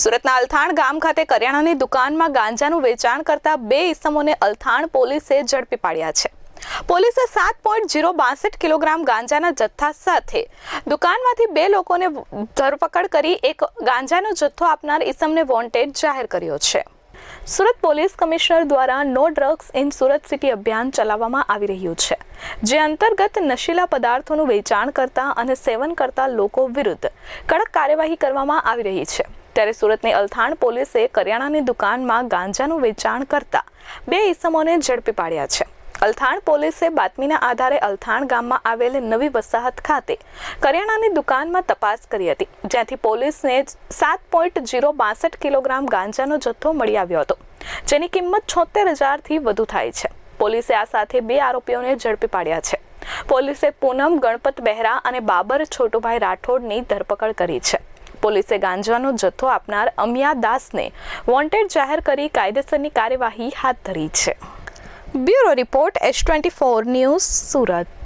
સુરતના અલથાણ ગામ ખાતે કરિયાણાની દુકાનમાં ગાંજાનું વેચાણ કરતા બે ઇસમોને અલથાણ પોલીસે ઝડપી પાડ્યા છે. પોલીસે સાત પોઈન્ટ જીરો બાસઠ કિલોગ્રામ ગાંજાના જથ્થા સાથે દુકાનમાંથી બે લોકોને ધરપકડ કરી એક ગાંજાનો જથ્થો આપનાર ઇસમને વોન્ટેડ જાહેર કર્યો છે. સુરત પોલીસ કમિશનર દ્વારા no drugs in Surat city અભિયાન ચલાવવામાં આવી રહ્યું છે, જે અંતર્ગત નશીલા પદાર્થોનું વેચાણ કરતા અને સેવન કરતા લોકો વિરુદ્ધ કડક કાર્યવાહી કરવામાં આવી રહી છે. ત્યારે સુરતની અલથાણ પોલીસે કરિયાણાની દુકાનમાં ગાંજાનું વેચાણ કરતા બે ઈસમોને ઝડપી પાડ્યા છે. અલથાણ પોલીસે બાતમીના આધારે અલથાણ ગામમાં આવેલ નવી વસાહત ખાતે કરિયાણાની દુકાનમાં તપાસ કરી હતી, જ્યાંથી પોલીસને સાત પોઈન્ટ જીરો બાસઠ કિલોગ્રામ ગાંજાનો જથ્થો મળી આવ્યો હતો, જેની કિંમત છોતેર હજારથી વધુ થાય છે. પોલીસે આ સાથે બે આરોપીઓને ઝડપી પાડ્યા છે. પોલીસે પૂનમ ગણપત બહેરા અને બાબર છોટુભાઈ રાઠોડની ધરપકડ કરી છે. પોલીસે ગાંજાનો જથ્થો આપનાર અમિયા દાસને વોન્ટેડ જાહેર કરી કાયદેસરની કાર્યવાહી હાથ ધરી છે. Bureau report H twenty four news Surat.